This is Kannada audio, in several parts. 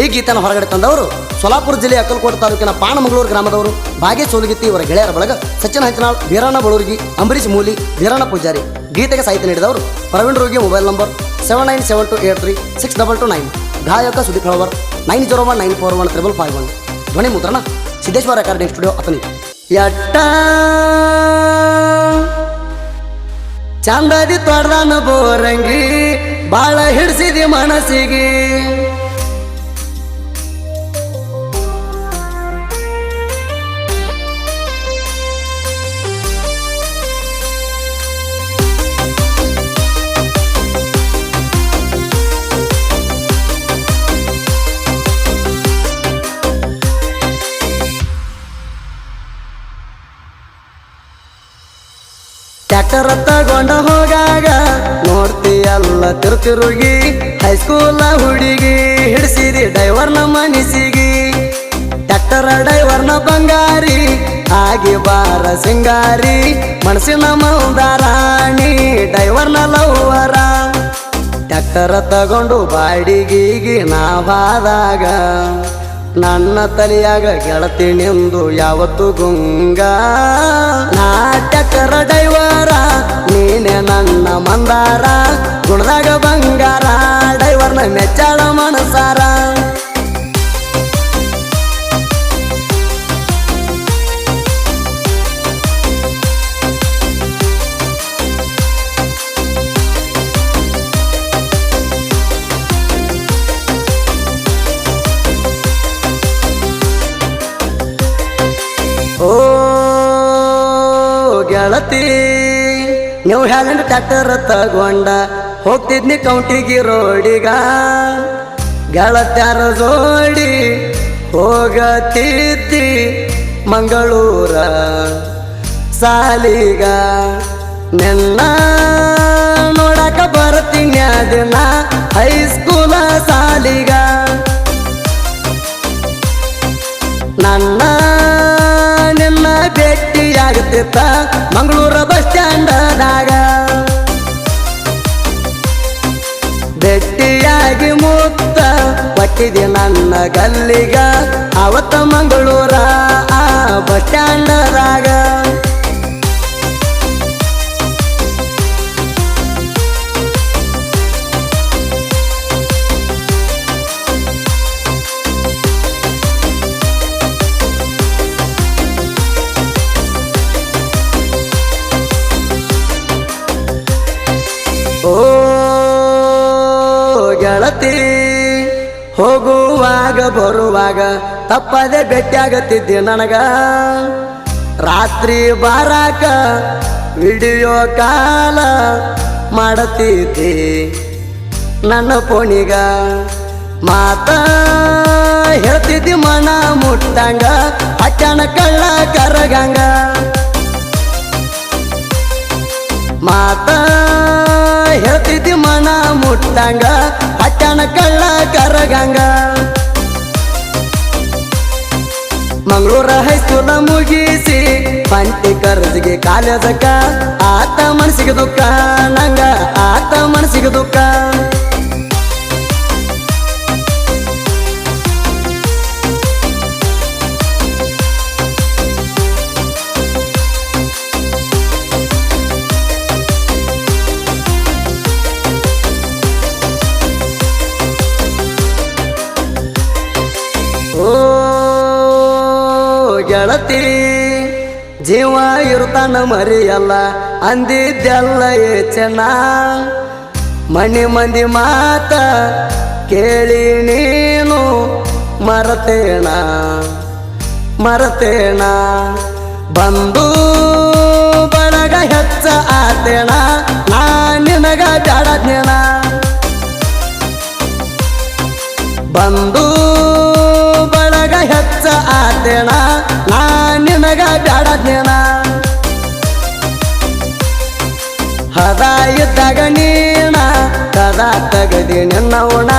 ಈ ಗೀತನ ಹೊರಗಡೆ ತಂದವರು ಸೋಲಾಪುರ ಜಿಲ್ಲೆ ಅಕ್ಕಲಕೋಟೆ ತಾಲೂಕಿನ ಪಾಣಮಂಗಳೂರು ಗ್ರಾಮದವರು ಭಾಗ್ಯ ಸೋಲುಗಿತ್ತಿ ಇವರ ಗೆಳೆಯರ ಬಳಗ ಸಚಿನ್ ಹಂಚನಾಳ್ ಬೀರಣ್ಣ ಬಳೂರ್ಗಿ ಅಂಬರೀಶ್ ಮೂಲಿ ಬೀರಣ್ಣ ಪೂಜಾರಿ. ಗೀತೆಗೆ ಸಾಹಿತ್ಯ ನೀಡಿದವರು Praveen Rogi, mobile number seven nine seven two eight three six double two nine. ಗಾಯಕ Sudeep Halavar, nine zero one nine four one triple five one. ಧ್ವನಿ ಮುದ್ರಣ, ಸಿದ್ದೇಶ್ವರ ರೆಕಾರ್ಡಿಂಗ್ ಸ್ಟುಡಿಯೋ ಅತನಿ ಎಟ್ಟ ಚಂದದಿ ತೊಡ್ದಾನ ಬೋರಂಗಿ, ಬಾಳ ಹಿಡ್ಸಿದಿ ಮನಸ್ಸಿಗೆ. ಟ್ರ್ಯಾಕ್ಟರ್ ತಗೊಂಡ ಹೋಗಾಗ ನೋಡ್ತೀಯಲ್ಲ ತಿರುತಿರುಗಿ. ಹೈಸ್ಕೂಲ ಹುಡುಗಿ ಹಿಡಿಸಿದಿ ಡೈವರ್ನ ಮನಸ್ಸಿಗಿ. ಡಾಕ್ಟರ್ ಡೈವರ್ನ ಬಂಗಾರಿ, ಆಗಿ ಬಾರ ಸಿಂಗಾರಿ. ಮನಸ್ಸಿನ ಮೌದಾರಾಣಿ ಡೈವರ್ನ ಲವ್ವರ. ಡಾಕ್ಟರ ತಗೊಂಡು ಬಾಡಿಗೆಗೆ ನಾವಾದಾಗ ನನ್ನ ತಲೆಯಾಗ ಗೆಳತಿ ನಿಂದು ಯಾವತ್ತು ಗುಂಗ. ನಾ ಟ್ರ್ಯಾಕ್ಟರ್ ಡೈವರ, ನೀನೆ ನನ್ನ ಮಂದಾರ. ಗುಣದಾಗ ಬಂಗಾರ, ಡೈವರ್ನ ಮೆಚ್ಚಳ ಮನಸಾರ. ಗೆಳತಿ ನೀವು ಹ್ಯಾಲೆಂಡ್ ಟ್ಯಾಕ್ಟರ್ ತಗೊಂಡ ಹೋಗ್ತಿದ್ನಿ ಕೌಂಟಿಗೆ ರೋಡಿಗ ಗೆಳತ್ಯಾರ ಜೋಡಿ ಹೋಗತಿದ್ದಿ ಮಂಗಳೂರ ಸಾಲಿಗ. ನಿನ್ನ ಭೇಟಿಯಾಗುತ್ತಿತ್ತ ಮಂಗಳೂರ ಬಸ್ ಸ್ಟ್ಯಾಂಡದಾಗ. ಬೆಟ್ಟಿಯಾಗಿ ಮುತ್ತ ಒಟ್ಟಿದೆ ನನ್ನ ಗಲ್ಲಿಗ ಅವತ್ತ ಮಂಗಳೂರ ಆ ಬಸ್ ಸ್ಟ್ಯಾಂಡದಾಗ. ಹೋಗುವಾಗ, ಬರುವಾಗ ತಪ್ಪದೆ ಭೇಟಿಯಾಗತ್ತಿದ್ದೆ ನನಗ. ರಾತ್ರಿ ಬಾರಾಕ ವಿಡಿಯೋ ಕಾಲ ಮಾಡತಿದ್ದೆ ನನ್ನ ಪೋಣಿಗ. ಮಾತ ಹೇಳ್ತಿದ್ದಿ ಮನ ಮುಟ್ಟಂಗ ಅಚ್ಚನ ಕಳ್ಳ ಕರಗಂಗ. ಮಾತ ಹೇಳ್ತಿದ್ದಿ ಮನ ಮುಟ್ಟಂಗ ಅಚ್ಚನ ಕಳ್ಳ ಕರಗಂಗ. ಮಂಗಳೂರ ಹೈಸ್ಕೂಲ ಮುಗಿಸಿ, ಪಂಟಿ ಕರ್ಜಿಗೆ ಕಾಲೇಜಕ್ಕ, ಆತ ಮನಸ್ಸಿಗೆ ದುಃಖ, ನಂಗ ಆತ ಮನಸ್ಸಿಗೆ ದುಃಖ. ಗೆಳತಿ, ಜೀವ ಮರಿ ಮರಿಯಲ್ಲ, ಅಂದಿದ್ದೆಲ್ಲ ಏ ಮನೆ ಮನಿ ಮಂದಿ ಮಾತ ಕೇಳಿ ನೀನು ಮರತೇಣ ಮರತೇಣ ಬಂದು ಬಳಗ ನವಣ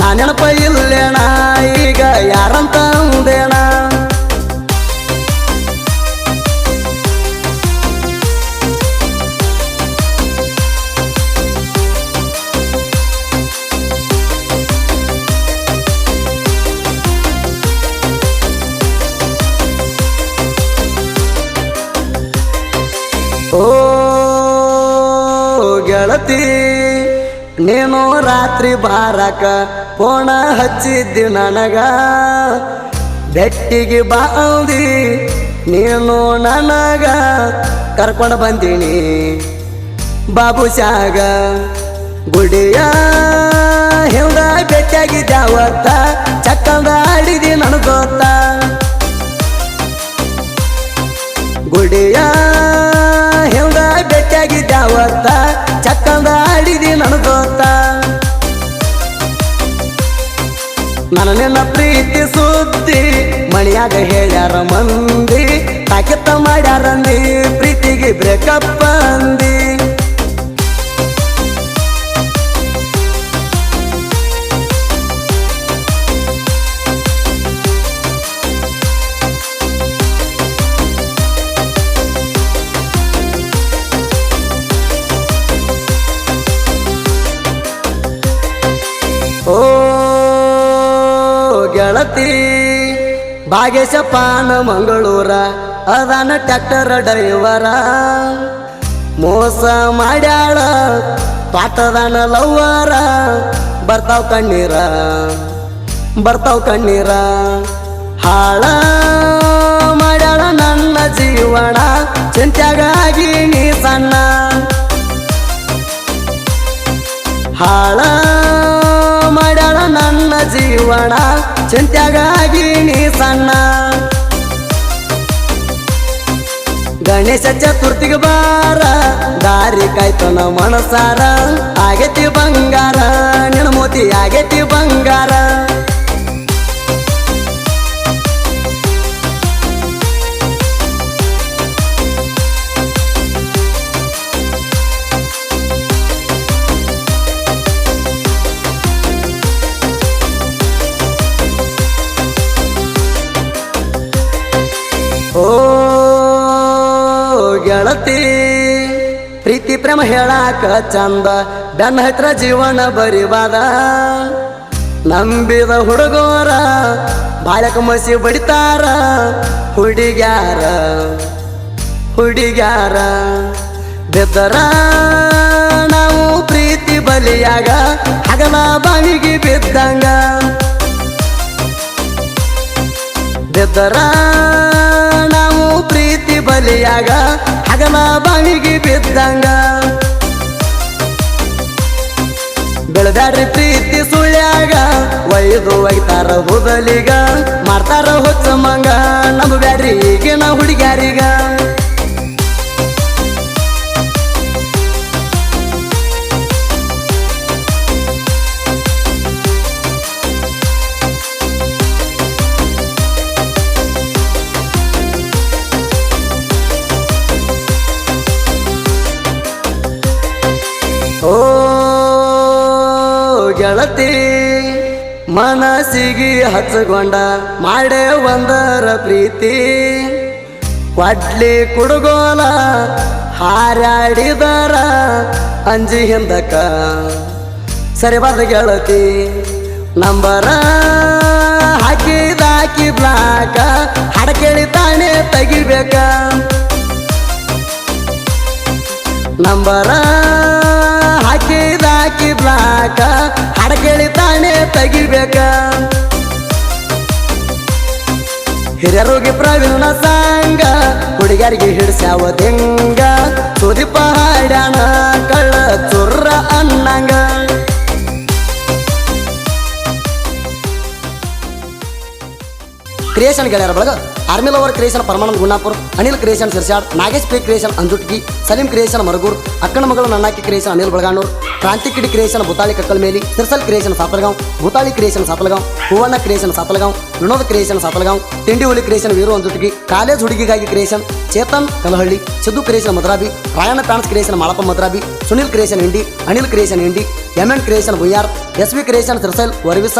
ನಾ ನೆನಪ ಇಲ್ಲೇಣ ಈಗ ಯಾರಂತ ಅಂದೇಣ ಓ ಗೆಳತಿ. ನೀನು ರಾತ್ರಿ ಬಾರಕ ಫೋಣ ಹಚ್ಚಿದ್ದಿ ನನಗ. ಬೆಟ್ಟಿಗೆ ಬಾಂದಿ ನೀನು ನನಗ. ಕರ್ಕೊಂಡು ಬಂದೀನಿ ಬಾಬು ಶಾಗ. ಗುಡಿಯ ಹಿಂದ ಬೆಟ್ಟಾಗಿದ್ದಾವತ್ತ ಚಕ್ಕಂದ ಆಡಿದಿ ನನಗೊತ್ತ ಗುಡಿಯ ಹಿಂದ ಭೇಟಿಯಾಗಿದ್ದಾವತ್ತ ನನ್ನ ಪ್ರೀತಿ ಸುದ್ದಿ ಮಣಿಯಾಗ ಹೇಳ್ಯಾರ ಮಂದಿ ತಾಕೆತ್ತ ಮಾಡ್ಯಾರಂದಿ ಪ್ರೀತಿಗೆ ಬ್ರೇಕಪ್ ಅಂದಿ. ಗೆಳತಿ. ಭಾಗೇಶಪಾನ ಮಂಗಳೂರ, ಅದಾನ ಟ್ಯಾಕ್ಟರ್ ಡ್ರೈವರ ಮೋಸ ಮಾಡ್ಯಾಳ ಪಾಟದಾನ ಲವ್ವರ. ಬರ್ತಾವ್ ಕಣ್ಣೀರ ಬರ್ತಾವ್ ಕಣ್ಣೀರ. ಹಾಳ ಮಾಡ್ಯಾಳ ನನ್ನ ಜೀವನ ಚಿಂತ್ಯಾಗಾಗಿ ನೀ ಸಣ್ಣ. ಹಾಳ ಮಾಡ್ಯಾಳ ನನ್ನ ಜೀವನ ಚಿಂತ್ಯಾಗಾಗಿ ನೀ ಸಣ್ಣ. ಗಣೇಶ ಚತುರ್ಥಿಗೆ ಬಾರ, ದಾರಿ ಕಾಯ್ತನ ಮನಸಾರ, ಆಗೇತಿ ಬಂಗಾರ, ನಿನ್ನ ಮೋತಿ ಆಗೇತಿ ಬಂಗಾರ. ಗೆಳತಿ ಪ್ರೀತಿ, ಪ್ರೇಮ ಹೇಳಾಕ ಚಂದ. ಬೆನ್ನ ಹತ್ರ ಜೀವನ ಬರಿವಾದ. ನಂಬಿದ ಹುಡುಗೋರ ಬಾಳಕ ಮಸಿ ಬಡಿತಾರ. ಹುಡುಗ್ಯಾರ ಹುಡುಗ್ಯಾರ. ಬೆದ್ದರ, ನಾವು ಪ್ರೀತಿ ಬಲಿಯಾಗ. ಹಗಲ ಬಾವಿಗೆ ಬಿದ್ದಂಗ. ಬೆದ್ದರ, ನಾವು ಪ್ರೀತಿ ಬಲಿಯಾಗ. ಹಗಲ ಬಾವಿಗೆ ಬಿದ್ದಂಗ. ಬೆಳೆದಾಡ್ರಿ ಪ್ರೀತಿ ಸುಳ್ಯಾಗ ಒಯ್ದು ಒಯ್ತಾರ ಹುದಲಿಗ, ಮಾಡ್ತಾರ ಹುಚ್ಚ ಮಂಗ. ಬ್ಯಾಡ್ರಿ ಈಗಿನ ಹುಡುಗ್ಯಾರಿಗ. ಗೆಳತಿ ಮನಸ್ಸಿಗೆ ಹಚ್ಚಗೊಂಡ ಮಾಡೇ ಒಂದರ ಪ್ರೀತಿ. ಕೊಡ್ಲಿ ಕುಡುಗೋಲ, ಹಾರಾಡಿದರ ಅಂಜಿ ಸರಿ ಸರಿಬಾರ್ದ ಗೆಳತಿ ನಂಬರ ಹಾಕಿದಾಕಿ ಬ್ಲಾಕ, ಹಾಡ ತಾನೇ ತೆಗಿಬೇಕ. ನಂಬರ ತೆಗಿಬೇಕ ಹಿರಿಯರೋಗಿ ಪ್ರವೀಣ ಸಾಂಗ ಹುಡುಗರಿಗೆ ಹಿಡ್ಸ್ಯಾವ ದಿಂಗ ಸುದೀಪ ಕಳ್ಳ ಚುರ್ರ ಅನ್ನಂಗ. ಕ್ರಿಯೇಷನ್ ಗೆಳೆಯರ ಬಳಗ army lover creation Paramanand Gunnapur Anil creation Sirsad Nagesh P creation Anjutagi Salim creation Maragur ಅಕ್ಕನ ಮಗಳು ನನ್ನಾಕಿ creation Anil Balaganur ಕ್ರಾಂತಿ ಕಿಡಿ creation ಬುತಾಳಿ ಕಕ್ಕಲ್ ಮೇಲಿ Sirsal creation Satalgaon Bhutali creation Satalgaon Huvanna creation Satalgaon Vinod creation Satalgaon ತಿಂಡಿ ಹುಲಿ creation Veeru ಅಂಜುಟ್ಗಿ college ಹುಡುಗಿಗಾಗಿ creation Chetan Kalahalli Siddu creation Madrabi Rayanna fans creation Malappa Madrabi Sunil creation Indi Anil creation Indi M N creation Buyyar S V creation Sirsal ವರವಿಸ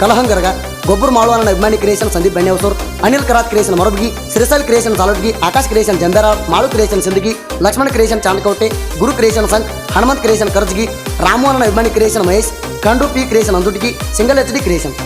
ಕಲಹಂಗರ್ಗ ಗೊಬ್ಬರ ಮಾಡುವ ಅಭಿಮಾನಿ creation Sandeep Bennehosur Anil Karat creation Marabgi Sirisal creation Saladgi Akash creation Jambera Malu creation Sindagi Lakshmana creation Chandakote Guru creation Sangh Hanumant creation Karjgi Ramohana ಅಭಿಮಾನಿ ಕ್ರಿಯೇಷನ್ ಮಹೇಶ್ ಕಂಡು P creation Andutgi single H D creation